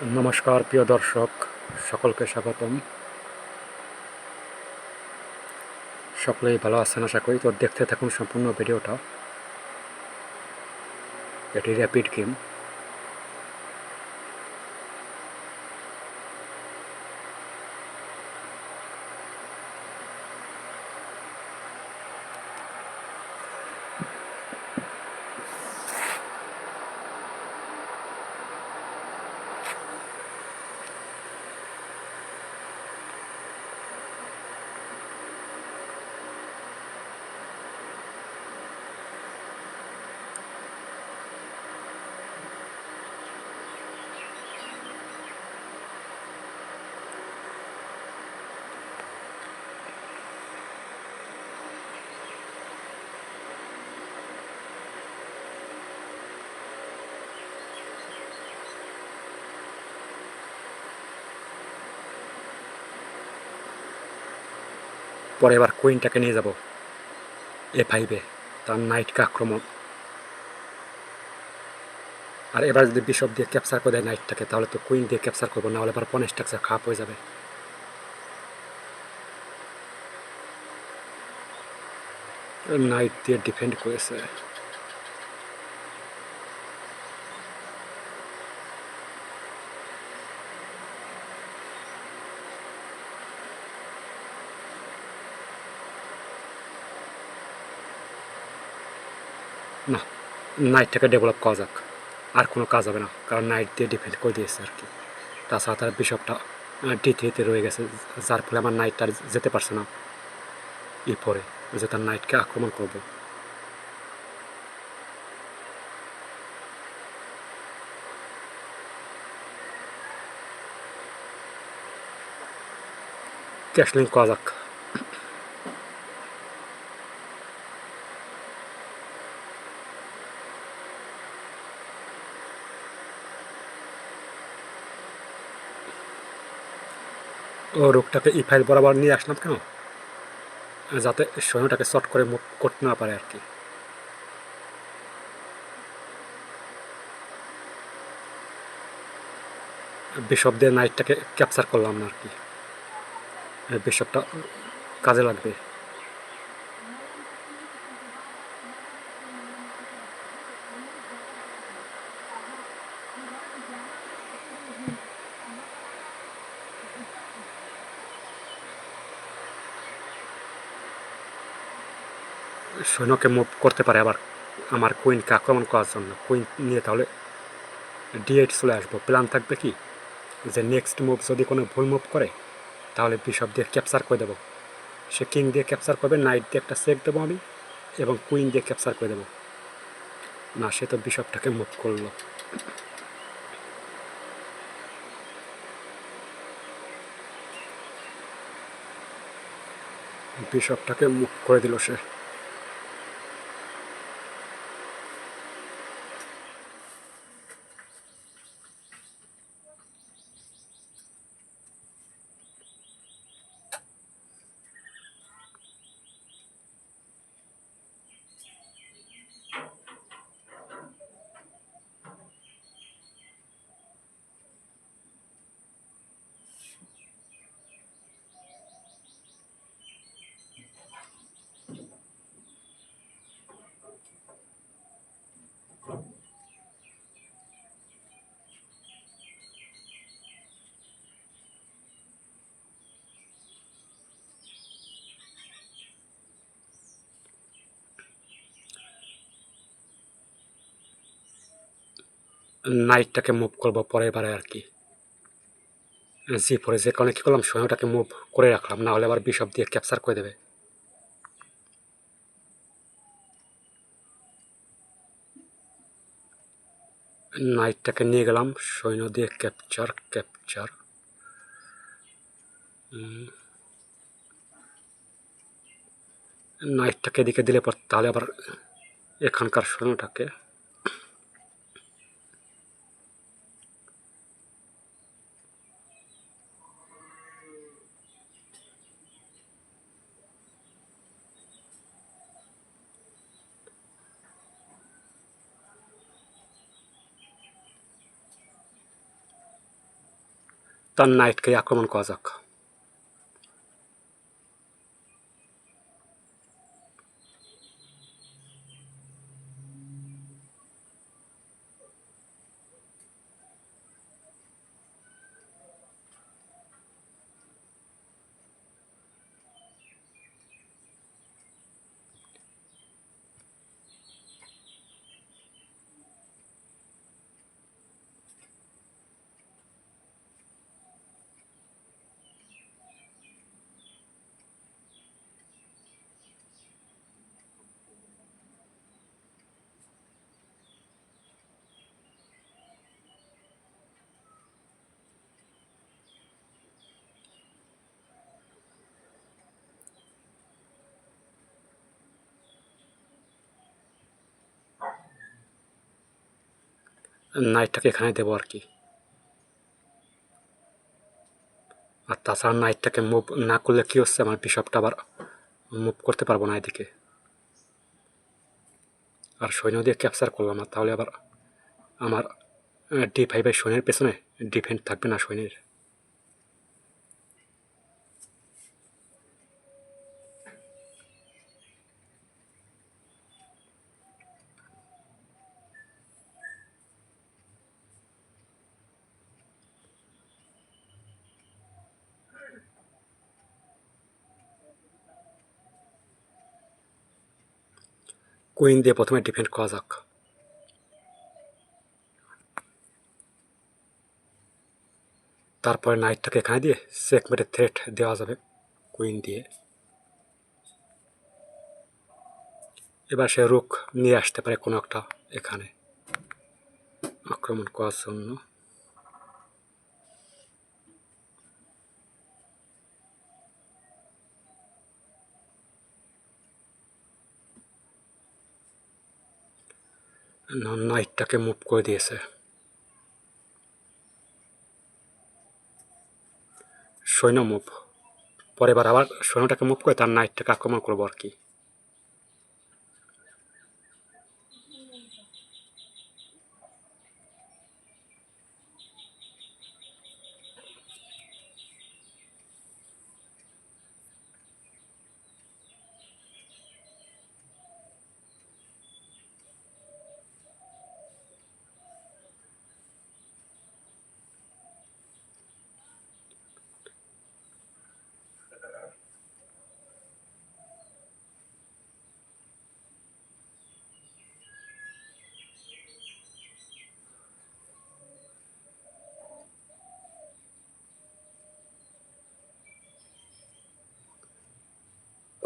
নমস্কার, প্রিয় দর্শক, সকলকে স্বাগতম। সকলেই ভালো আছেন আশা করি, তো দেখতে থাকুন সম্পূর্ণ ভিডিওটা। এটি র্যাপিড গেম। পরে এবার কুইনটাকে নিয়ে যাব। এ ফাইভে তার নাইটকে আক্রমণ। আর এবার যদি বিশপ দিয়ে ক্যাপচার করে দেয় নাইটটাকে, তাহলে তো কুইন দিয়ে ক্যাপচার করব না হলে এবার পন স্ট্রাকচার খারাপ হয়ে যাবে। নাইট দিয়ে ডিফেন্ড করেছে। না নাইটটাকে ডেভেলপ করা যাক। আর কোনো কাজ হবে না, কারণ নাইট দিয়ে ডিফেন্ড করে দিয়েছে আর কি। তাছাড়া তার বিশপটা ডি থ্রিতে রয়ে গেছে, যার ফলে আমার নাইটটা আর যেতে পারছে না। ই পরে যে তার নাইটকে আক্রমণ করব। ক্যাশলিং করা যাক। ও রোগটাকে ই ফাইল বরাবর নিয়ে আসলাম কেন? যাতে সৈন্যটাকে শর্ট করে মুখ করতে না পারে আর কি। বিশপ দিয়ে নাইটটাকে ক্যাপচার করলাম না আর কি। বিশপটা কাজে লাগবে। সৈন্যকে মুভ করতে পারে আবার আমার কুইনকে আক্রমণ করার জন্য। কুইন নিয়ে তাহলে ডি এইট চলে আসব। প্ল্যান থাকবে কি? যে নেক্সট মুভ যদি কোনো ভুল মুভ করে, তাহলে বিশপ দিয়ে ক্যাপচার করে দেবো। সে কিং দিয়ে ক্যাপচার করবে নাইট দিয়ে একটা চেক দেবো আমি, এবং কুইন দিয়ে ক্যাপচার করে দেবো। না, সে তো বিশপটাকে মুভ করল। বিশপটাকে মুভ করে দিল সে। নাইটটাকে মুভ করব পরের বারে আর কি। জি, পরে যে কারণে কী করলাম সৈন্যটাকে মুভ করে রাখলাম, না হলে আবার বিশপ দিয়ে ক্যাপচার করে দেবে। নাইটটাকে নিয়ে গেলাম সৈন্য দিয়ে ক্যাপচার ক্যাপচার নাইটটাকে এদিকে দিলে পর তাহলে আবার এখানকার সৈন্যটাকে তার নাইটকে আক্রমণ করা যাক নাইটটাকে এখানে দেবো আর কি। আর তাছাড়া নাইটটাকে মুভ না করলে কী হচ্ছে? আমার বিশপটা আবার মুভ করতে পারব না এদিকে। আর সৈন্য দিয়ে ক্যাপচার করলাম, আর তাহলে আবার আমার ডি ফাইভের সৈন্যের পেছনে ডিফেন্ড থাকবে না সৈন্যের। কুইন দিয়ে প্রথমে ডিফেন্ড করা যাক। তারপরে নাইটটাকে এখানে দিয়ে চেকমেটের থ্রেট দেওয়া যাবে কুইন দিয়ে। এবার সে রুক নিয়ে আসতে পারে কোনো একটা এখানে আক্রমণ করার জন্য। নাইটটাকে মুভ করে দিয়েছে। সৈন্য মুভ। পরে এবার আবার সৈন্যটাকে মুভ করে তার নাইটটাকে আক্রমণ করব আর কি।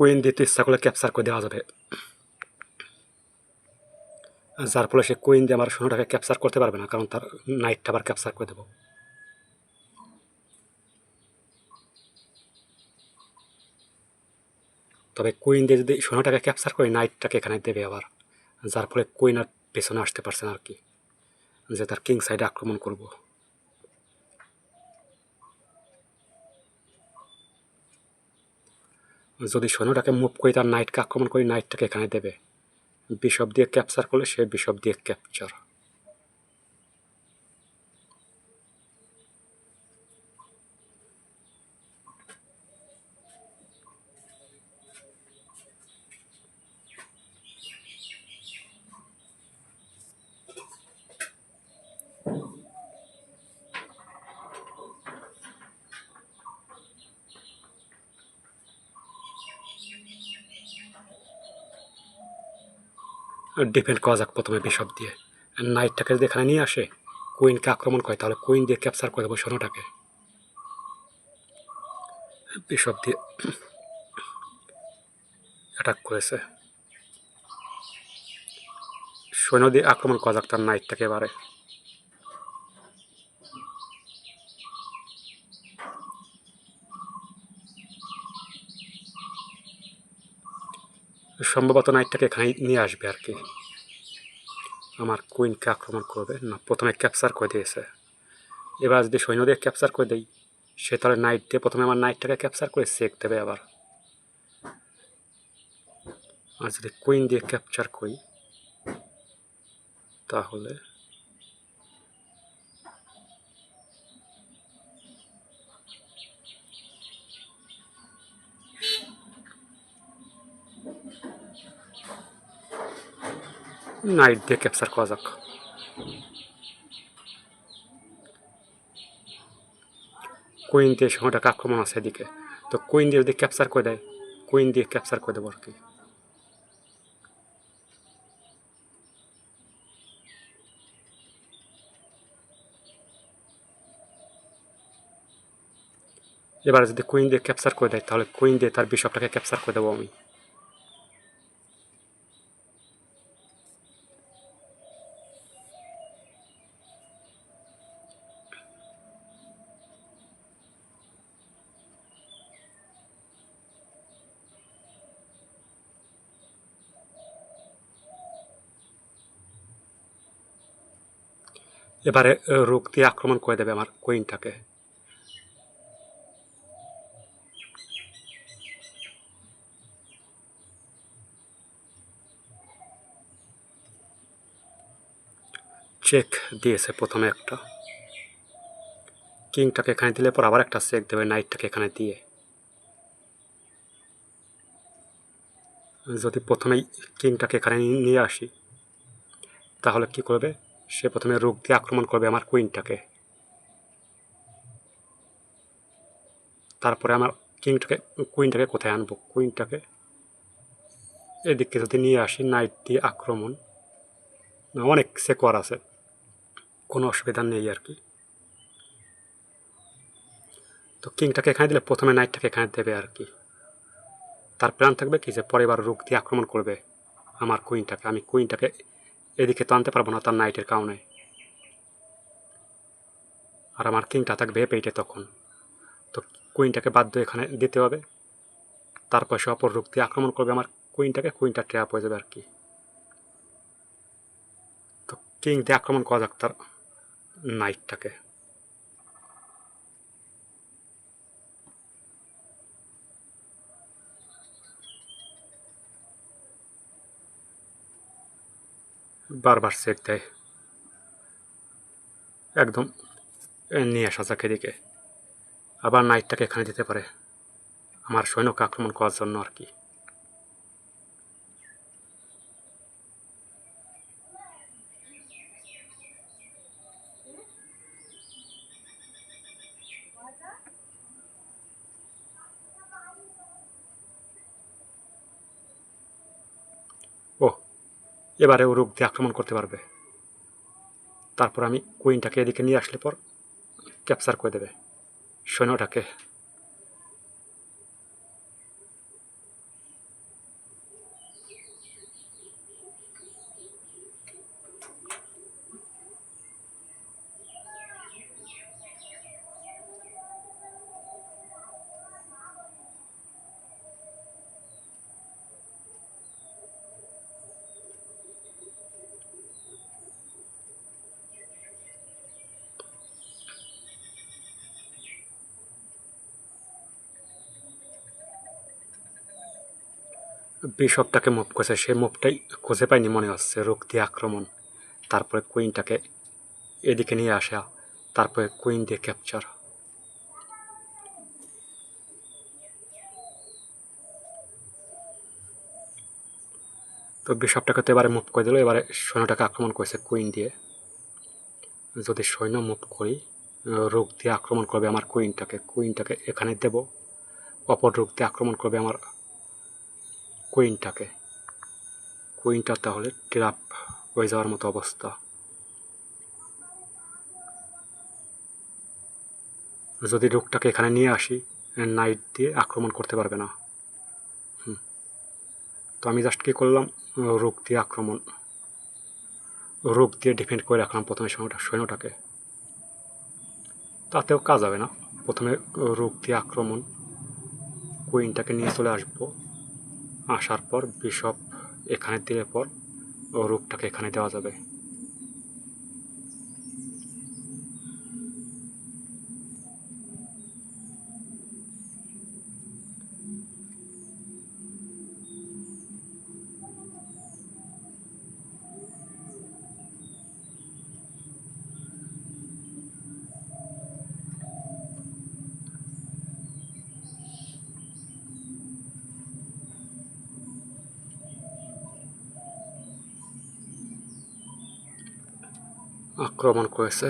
কুইন দিতে ইচ্ছা ক্যাপচার করে দেওয়া যাবে যার ফলে সে কুইন দিয়ে আমার সোনাটাকে ক্যাপচার করতে পারবে না কারণ তার নাইটটা আবার ক্যাপচার করে দেবো তবে কুইন দিয়ে যদি সোনাটাকে ক্যাপচার করে নাইটটাকে এখানে দেবে আবার যার ফলে কুইন আর পেছনে আসতে পারছে না আর কি যে তার কিং সাইডে আক্রমণ করব যদি সৈন্যটাকে মুভ করে, তার নাইটকে আক্রমণ করে নাইটটাকে এখানে দেবে। বিশপ দিয়ে ক্যাপচার করলে সে বিশপ দিয়ে ক্যাপচার ডিফেন্ড করা যাক প্রথমে বিশপ দিয়ে। নাইটটাকে যদি এখানে নিয়ে আসে, কুইনকে আক্রমণ করে, তাহলে কুইন দিয়ে ক্যাপচার করে দেবো সোনাটাকে। বিশপ দিয়ে অ্যাটাক করেছে। সৈন্য দিয়ে আক্রমণ করা যাক তার নাইটটাকে এবারে। সম্ভবত নাইটটাকে এখানে নিয়ে আসবে আর কি। আমার কুইনকে আক্রমণ করবে। না, প্রথমে ক্যাপচার করে দিয়েছে। এবার যদি সৈন্য দিয়ে ক্যাপচার করে দেই, সে তাহলে নাইট দিয়ে প্রথমে আমার নাইটটাকে ক্যাপচার করে চেক দেবে আবার। আর যদি কুইন দিয়ে ক্যাপচার করি, তাহলে নাইট দিয়ে ক্যাপচার করা যাক কুইন দিয়ে সময়টাকে আক্রমণ আছে এদিকে তো কুইন দিয়ে যদি ক্যাপচার করে দেয় কুইন দিয়ে ক্যাপচার করে দেবো আর কি এবার যদি কুইন দিয়ে ক্যাপচার করে দেয় তাহলে কুইন দিয়ে তার বিশপটাকে ক্যাপচার করে দেবো আমি এবারে রোগ দিয়ে আক্রমণ করে দেবে আমার কুইনটাকে। চেক দিয়েছে প্রথমে একটা। কিংটাকে এখানে দিলে পর আবার একটা চেক দেবে, নাইটটাকে এখানে দিয়ে। যদি প্রথমেই কিংটাকে এখানে নিয়ে- নিয়ে আসি, তাহলে কি করবে? সে প্রথমে রোগ দিয়ে আক্রমণ করবে আমার কুইনটাকে। তারপরে আমার কিংটাকে, কুইনটাকে কোথায় আনব? কুইনটাকে এদিকে যদি নিয়ে আসি, নাইট দিয়ে আক্রমণ। অনেক সেকোয়ার আছে। কোনো অসুবিধা নেই আর কি। তো কিংটাকে এখানে দিলে প্রথমে নাইটটাকে এখানে দেবে আর কি। তার প্ল্যান থাকবে কি যে পরের বার রোগ দিয়ে আক্রমণ করবে আমার কুইনটাকে। আমি কুইনটাকে এদিকে তো আনতে পারব না তার নাইটের কারণে। আর আমার কিংটা থাকবে পেইটে তখন। তো কুইনটাকে বাধ্য এখানে দিতে হবে। তারপর সে অপর রুক্তি আক্রমণ করবে আমার কুইনটাকে, কুইনটা ট্র্যাপ হয়ে যাবে আর কি। তো কিং দিয়ে আক্রমণ করা যাক তার নাইটটাকে। বারবার সেট দেয়। একদম নিয়ে আসা যাক এদিকে। আবার নাইটটাকে এখানে দিতে পারে। আমার সৈন্যকে আক্রমণ করার জন্য আর কি ও এবারে ও রোগ দিয়ে আক্রমণ করতে পারবে। তারপর আমি কুইনটাকে এদিকে নিয়ে আসলে পর ক্যাপচার করে দেবে। সৈন্যটাকে বিশপটাকে মুভ করেছে, সে মুভটাই খুঁজে পায়নি মনে হচ্ছে রোগ দিয়ে আক্রমণ। তারপরে কুইনটাকে এদিকে নিয়ে আসা, তারপরে কুইন দিয়ে ক্যাপচার। তো বিশপটাকে তো এবারে মুভ করে দিল, এবারে সৈন্যটাকে আক্রমণ করেছে কুইন দিয়ে। যদি সৈন্য মুভ করি রোগ দিয়ে আক্রমণ করবে আমার কুইনটাকে কুইনটাকে এখানে দেব। অপর রোগ দিয়ে আক্রমণ করবে আমার কুইনটাকে কুইনটা তাহলে ট্র্যাপ হয়ে যাওয়ার মতো অবস্থা। যদি রোগটাকে এখানে নিয়ে আসি নাইট দিয়ে আক্রমণ করতে পারবে না। তো আমি জাস্ট কী করলাম? রোগ দিয়ে আক্রমণ। রোগ দিয়ে ডিফেন্ড করে রাখলাম প্রথমে সৈন্যটা সৈন্যটাকে। তাতেও কাজ হবে না। প্রথমে রোগ দিয়ে আক্রমণ। কুইনটাকে নিয়ে চলে আসব। আসার পর বিশপ এখানে দিলে পর রূপটাকে এখানে দেওয়া যাবে। আক্রমণ করেছে।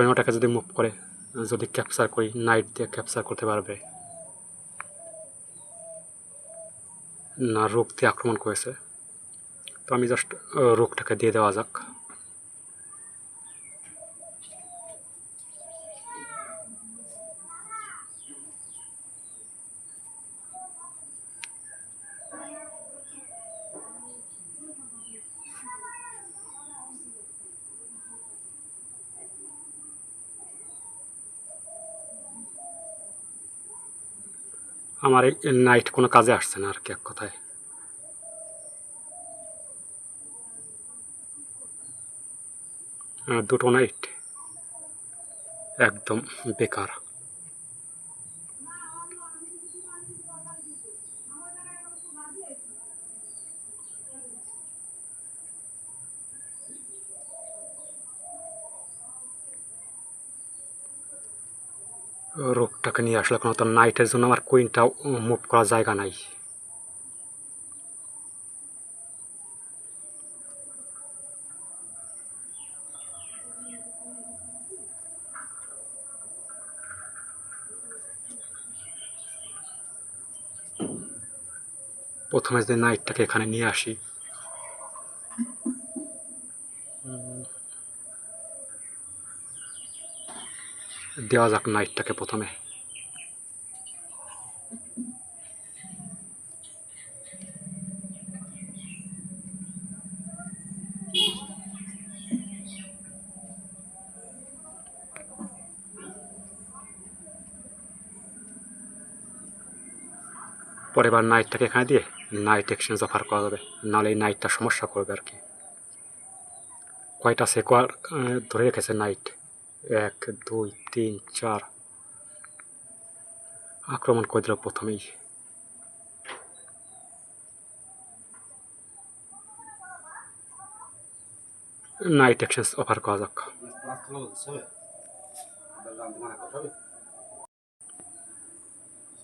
সৈন্যটাকে যদি মুভ করে, যদি ক্যাপচার করি নাইট দিয়ে ক্যাপচার করতে পারবে। না রোগ দিয়ে আক্রমণ করেছে। তো আমি জাস্ট রোগটাকে দিয়ে দেওয়া যাক। আমার এই নাইট কোনো কাজে আসছে না আর কি এক কথায়। দুটো নাইট একদম বেকার। রোগটাকে নিয়ে আসলে কোনো নাইটের জন্য আমার কুইনটাও মুভ করার জায়গা নাই। প্রথমে যে নাইটটাকে এখানে নিয়ে আসি দেওয়া যাক নাইটটাকে প্রথমে। পরের বার নাইটটাকে এখানে দিয়ে নাইট এক্সচেঞ্জ অফার করা যাবে, নাহলে এই নাইটটা সমস্যা করবে আর কি। কয়টা সেকোয়ার ধরে রেখেছে নাইট? এক, দুই, তিন, চার। আক্রমণ করে দিল প্রথমেই। নাইট এক্সচেঞ্জ অফার করা যাক।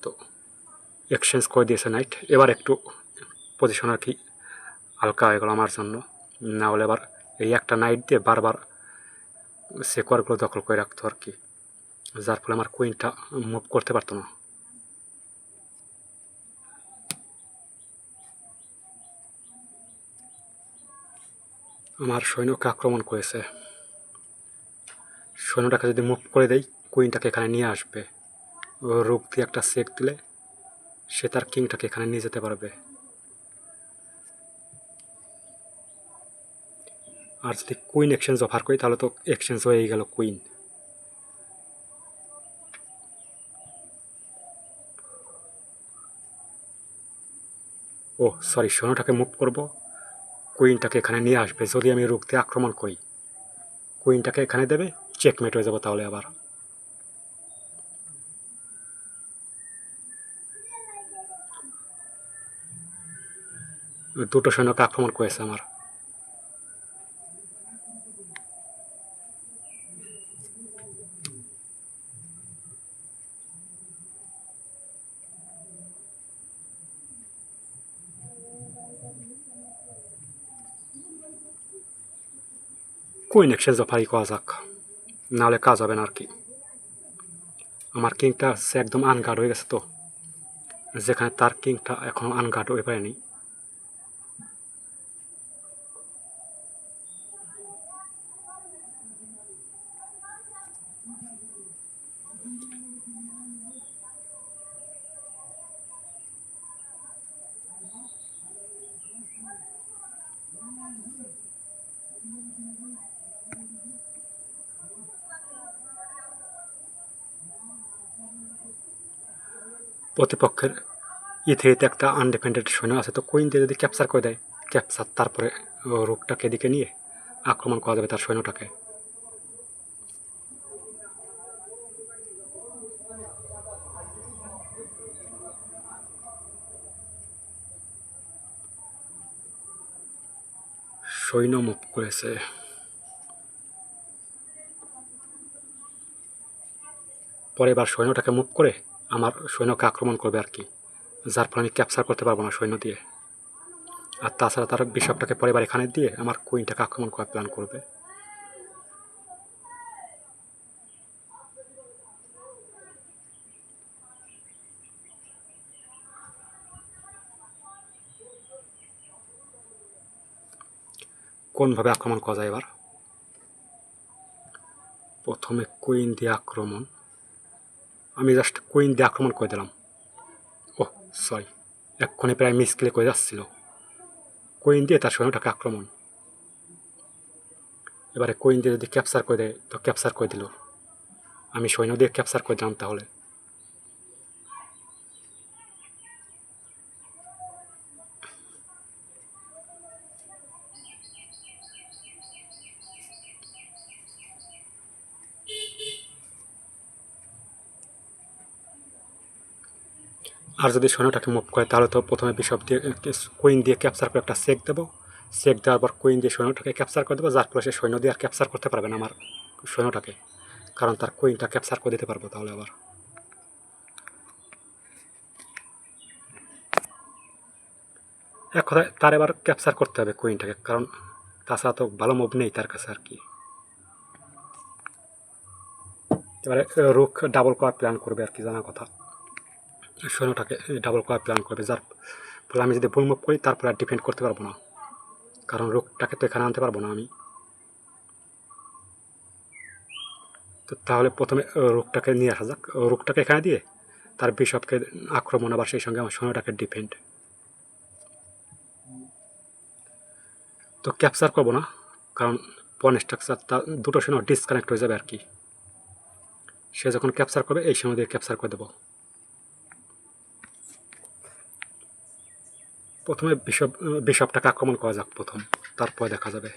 তো এক্সচেঞ্জ করে দিয়েছে নাইট এবার একটু পজিশন আর কি হালকা হয়ে গেল আমার জন্য। না হলে এবার এই একটা নাইট দিয়ে বারবার সেকোয়ারগুলো দখল করে রাখতো আর কি। যার ফলে আমার কুইনটা মুভ করতে পারতো না। আমার সৈন্যকে আক্রমণ করেছে। সৈন্যটাকে যদি মুভ করে দেই কুইনটাকে এখানে নিয়ে আসবে। রোগ দিয়ে একটা সেক দিলে, সে তার কিংটাকে এখানে নিয়ে যেতে পারবে। আর যদি কুইন এক্সচেঞ্জ অফার করি, তাহলে তো এক্সচেঞ্জ হয়ে গেল কুইন ও সরি সৈন্যটাকে মুভ করব। কুইনটাকে এখানে নিয়ে আসবে, যদি আমি রুখ দিয়ে আক্রমণ করি। কুইনটাকে এখানে দেবে চেকমেট হয়ে যাব তাহলে আবার। দুটো সৈন্যকে আক্রমণ করেছে আমার। কুইন এক্সচেঞ্জ জফাই করা যাক নাহলে কাজ হবে না আর কি আমার কিংটা সে একদম আনগার্ড হয়ে গেছে তো যেখানে তার কিংটা এখনও আনগার্ড হয়ে পারেনি প্রতিপক্ষের ইথেরিতে একটা আনডিপেন্ডেন্ট সৈন্য আছে। তো কুইন দিয়ে যদি ক্যাপচার করে দেয় ক্যাপচার তারপরে রোগটাকে এদিকে নিয়ে আক্রমণ করা যাবে তার সৈন্যটাকে। সৈন্য মুখ করেছে। পরে এবার সৈন্যটাকে মুভ করে আমার সৈন্যকে আক্রমণ করবে আর কি, যার ফলে আমি ক্যাপচার করতে পারব না সৈন্য দিয়ে। আর তাছাড়া তার বিশপটাকে পরিবার এখানে দিয়ে আমার কুইনটাকে আক্রমণ করার প্ল্যান করবে। কোনভাবে আক্রমণ করা যায় এবার? প্রথমে কুইন দিয়ে আক্রমণ। আমি জাস্ট কুইন দিয়ে আক্রমণ করে দিলাম। ওহ সরি এক্ষণে প্রায় মিস ক্লে করে যাচ্ছিল। কুইন দিয়ে তার সৈন্যটাকে আক্রমণ। এবারে কুইন দিয়ে যদি ক্যাপচার করে দেয়, তো ক্যাপচার করে দিল। আমি সৈন্য দিয়ে ক্যাপচার করে দিলাম তাহলে। আর যদি সৈন্যটাকে মুভ করে, তাহলে তো প্রথমে বিশপ দিয়ে কুইন দিয়ে ক্যাপচার করে একটা চেক দেবো। চেক দেওয়ার পর কুইন দিয়ে সৈন্যটাকে ক্যাপচার করে দেবো, যার ফলে সে সৈন্য দিয়ে আর ক্যাপচার করতে পারবে না আমার সৈন্যটাকে। কারণ তার কুইনটা ক্যাপচার করে দিতে পারব তাহলে আবার। এক কথায়, তার এবার ক্যাপচার করতে হবে কুইনটাকে কারণ তাছাড়া তো ভালো মুভ নেই তার কাছে আর কি। এবারে, রুখ ডাবল করার প্ল্যান করবে আর কি জানা কথা। সৈন্যটাকে ডাবল করার প্ল্যান করবে। যার ফলে আমি যদি ভুল মুভ করি তারপরে আর ডিফেন্ড করতে পারব না। কারণ রোগটাকে তো এখানে আনতে পারব না আমি। তো তাহলে প্রথমে রোগটাকে নিয়ে আসা যাক। রোগটাকে এখানে দিয়ে তার বিশপকে আক্রমণ আবার সেই সঙ্গে আমার সৈন্যটাকে ডিফেন্ড তো ক্যাপচার করব না, কারণ পন স্ট্রাকচার তা দুটো সৈন্য ডিসকানেক্ট হয়ে যাবে আর কি। সে যখন ক্যাপচার করবে, এই সময় দিয়ে ক্যাপচার করে দেবো। প্রথমে বিশপ বিশপটাকে আক্রমণ করা যাক প্রথম তারপর দেখা যাবে।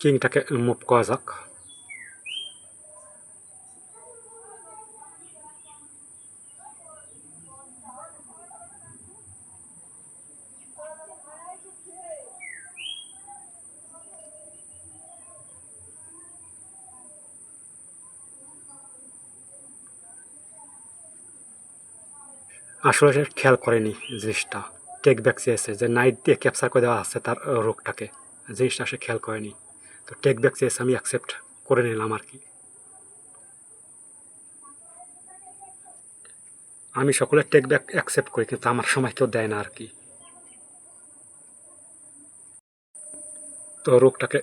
কিংটাকে মুভ করা যাক। আসলে সে খেয়াল করেনি জিনিসটা। টেক ব্যাক চেয়েছে যে নাইট দিয়ে ক্যাপচার করে দেওয়া আছে তার রোগটাকে। জিনিসটা সে খেয়াল করেনি। তো টেক ব্যাক চেয়েছে, আমি অ্যাকসেপ্ট করে নিলাম আর কি। আমি সকলে টেক ব্যাক অ্যাকসেপ্ট করি, কিন্তু আমার সময় কেউ দেয় না আর কি। তো রোগটাকে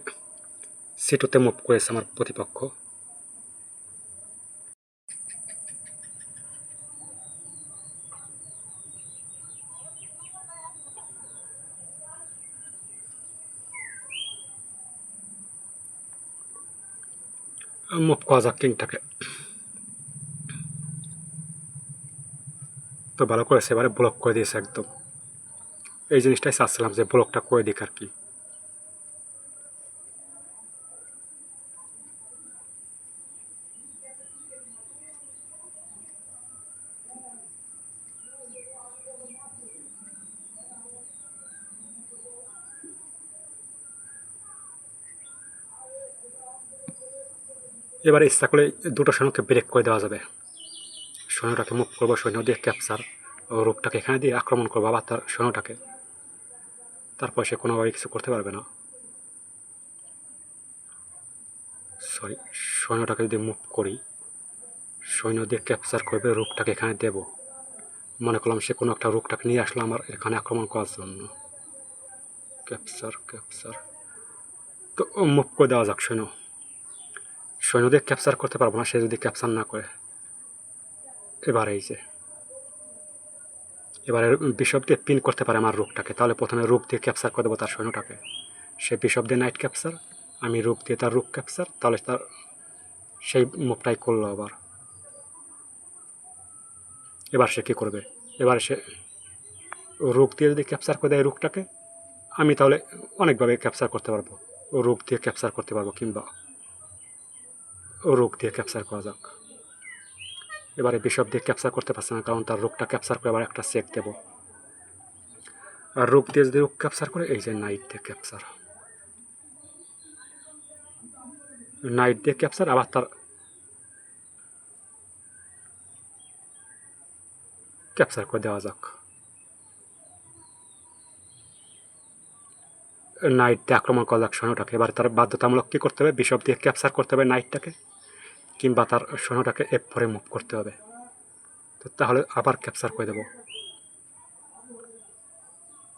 সিটুতে মুভ করেছে আমার প্রতিপক্ষ। মুভ করা যাক তো ভালো করেছে এবারে ব্লক করে দিয়েছে একদম। এই জিনিসটাই চাচ্ছিলাম যে ব্লকটা করে দিক আর কি। এবারে ইচ্ছা করলে দুটো সৈন্যকে ব্রেক করে দেওয়া যাবে। সৈন্যটাকে মুখ করব, সৈন্য দিয়ে ক্যাপচার ও রূপটাকে এখানে দিয়ে আক্রমণ করব, আবার তার সৈন্যটাকে। তারপর সে কোনোভাবে কিছু করতে পারবে না। সরি সৈন্যটাকে যদি মুভ করি, সৈন্য দিয়ে ক্যাপচার করবে, রূপটাকে এখানে দেব। মনে করলাম সে কোনো একটা রূপটাকে নিয়ে আসলো আমার এখানে আক্রমণ করার জন্য। ক্যাপচার ক্যাপচার তো মুভ করে দেওয়া যাক সৈন্য। সৈন্যদের ক্যাপচার করতে পারব না, সে যদি ক্যাপচার না করে, এবার এই যে, এবারে বিশপ দিয়ে পিন করতে পারে আমার রূপটাকে, তাহলে প্রথমে রূপ দিয়ে ক্যাপচার করে দেবো তার সৈন্যটাকে। সে বিশপ দিয়ে নাইট ক্যাপচার আমি রূপ দিয়ে তার রূপ ক্যাপচার তাহলে তার সেই মুখটাই করল আবার। এবার সে কী করবে? এবার সে রোগ দিয়ে যদি ক্যাপচার করে দেয় রোগটাকে আমি তাহলে অনেকভাবে ক্যাপচার করতে পারব। রূপ দিয়ে ক্যাপচার করতে পারব কিংবা রোগ দিয়ে ক্যাপচার করা যাক। এবারে বিশপ দিয়ে ক্যাপচার করতে পারছে না, কারণ তার রোগটা ক্যাপচার করে আবার একটা চেক দেবো। আর রোগ দিয়ে যদি রোগ ক্যাপচার করে, এই যে নাইট দিয়ে ক্যাপচার। নাইট দিয়ে ক্যাপচার, আবার তার ক্যাপচার করে দেওয়া যাক। নাইট দিয়ে আক্রমণ করা যাক সৈন্যটাকে এবার তার বাধ্যতামূলক কী করতে হবে? বিশপ দিয়ে ক্যাপচার করতে হবে নাইটটাকে। কিংবা তার সৈন্যটাকে এফ ফোরে মুভ করতে হবে। তো তাহলে আবার ক্যাপচার করে দেবো।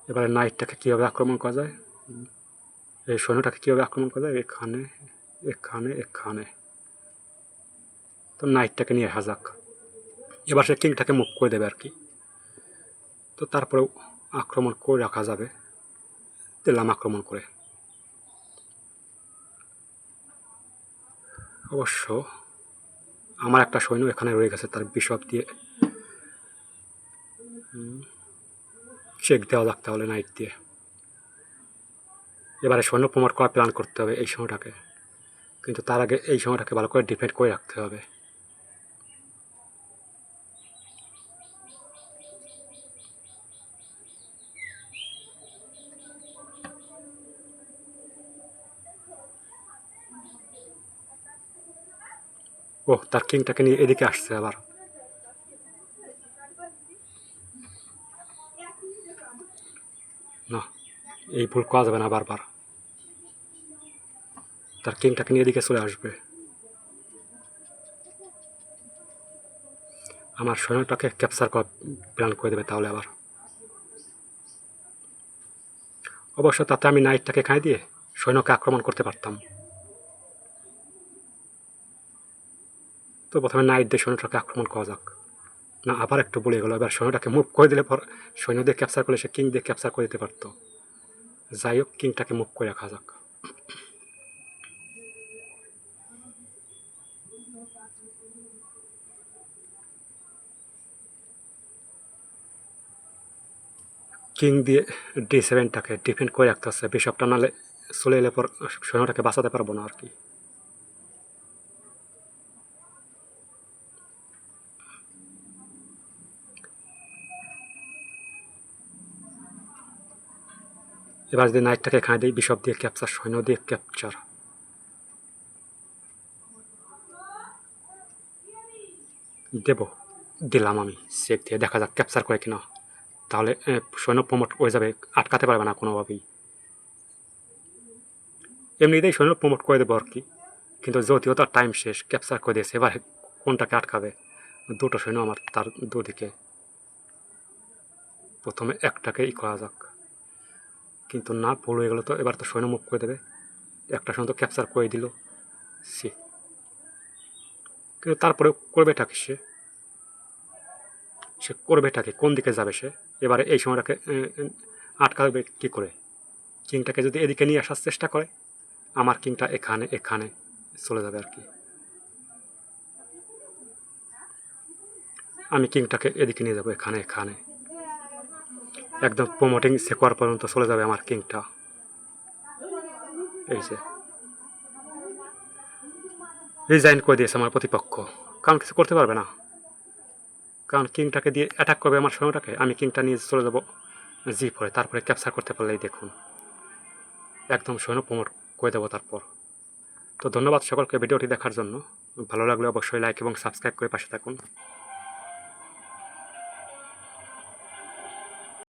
এবারে নাইটটাকে কীভাবে আক্রমণ করা যায়? এই সৈন্যটাকে কীভাবে আক্রমণ করা যায়? এখানে এখানে এখানে। তো নাইটটাকে নিয়ে আসা যাক। এবার সে কিংটাকে মুভ করে দেবে আর কি তো তারপরেও আক্রমণ করে রাখা যাবে। দিলাম আক্রমণ করে। অবশ্য আমার একটা সৈন্য এখানে রয়ে গেছে, তার বিশপ দিয়ে চেক দেওয়া লাগতে তাহলে নাইট দিয়ে। এবারে সৈন্য প্রমোট করার প্ল্যান করতে হবে এই সময়টাকে। কিন্তু তার আগে এই সময়টাকে ভালো করে ডিফেন্ড করে রাখতে হবে। ও তার কিংটাকে নিয়ে এদিকে আসছে আবার। না, এই ভুল করা যাবে না বারবার। তার কিংটাকে নিয়ে এদিকে চলে আসবে। আমার সৈন্যটাকে ক্যাপচার করা প্ল্যান করে দেবে তাহলে আবার। অবশ্য তাতে আমি নাইটটাকে খাই দিয়ে সৈন্যকে আক্রমণ করতে পারতাম। তো প্রথমে নাইট দিয়ে সৈন্যটাকে আক্রমণ করা যাক। না, আবার একটু বলে গেলো, এবার সৈন্যটাকে মুভ করে দিলে পর সৈন্য দিয়ে ক্যাপচার করলে সে কিং দিয়ে ক্যাপচার করে দিতে পারতো। যাই হোক কিংটাকে মুভ করে রাখা যাক। কিং দিয়ে ডি সেভেনটাকে ডিফেন্ড করে রাখতে হচ্ছে বিশপটা নালে চলে এলে পর সৈন্যটাকে বাঁচাতে পারব না আর কি। এবার যদি নাইটটাকে এখানে দিই বিশপ দিয়ে ক্যাপচার, সৈন্য দিয়ে ক্যাপচার। দেব, দিলাম আমি চেক দিয়ে। দেখা যাক ক্যাপচার করে কিনা। তাহলে সৈন্য প্রমোট হয়ে যাবে, আটকাতে পারবে না কোনোভাবেই। এমনিতেই সৈন্য প্রমোট করে দেবো আর কি। কিন্তু যদিও তার টাইম শেষ, ক্যাপচার করে দিয়েছে, এবার কোনটাকে আটকাবে? দুটো সৈন্য আমার তার দুদিকে। প্রথমে একটাকেই করা যাক। কিন্তু না ভুল হয়ে গেলো তো এবার তো সৈন্য মুখ করে দেবে। একটা সৈন্য তো ক্যাপচার করে দিল। সে। কিন্তু তারপরে করবেটাকে সে। সে করবে করবেটাকে কোন দিকে যাবে সে? এবারে এই সময়টাকে আটকাবে কী করে? কিংটাকে যদি এদিকে নিয়ে আসার চেষ্টা করে, আমার কিংটা এখানে এখানে চলে যাবে আর কি। আমি কিংটাকে এদিকে নিয়ে যাব, এখানে এখানে। একদম প্রমোটিং সেকোয়ার পর্যন্ত চলে যাবে আমার কিংটা। এই যে। রিজাইন করে দিয়েছে আমার প্রতিপক্ষ। কারণ কিছু করতে পারবে না। কারণ কিংটাকে দিয়ে অ্যাটাক করবে আমার সৈন্যটাকে, আমি কিংটা নিয়ে চলে যাব জি পরে তারপরে ক্যাপচার করতে পারলেই দেখুন। একদম সৈন্য প্রমোট করে দেবো তারপর। তো ধন্যবাদ সকলকে ভিডিওটি দেখার জন্য। ভালো লাগলে অবশ্যই লাইক এবং সাবস্ক্রাইব করে পাশে থাকুন।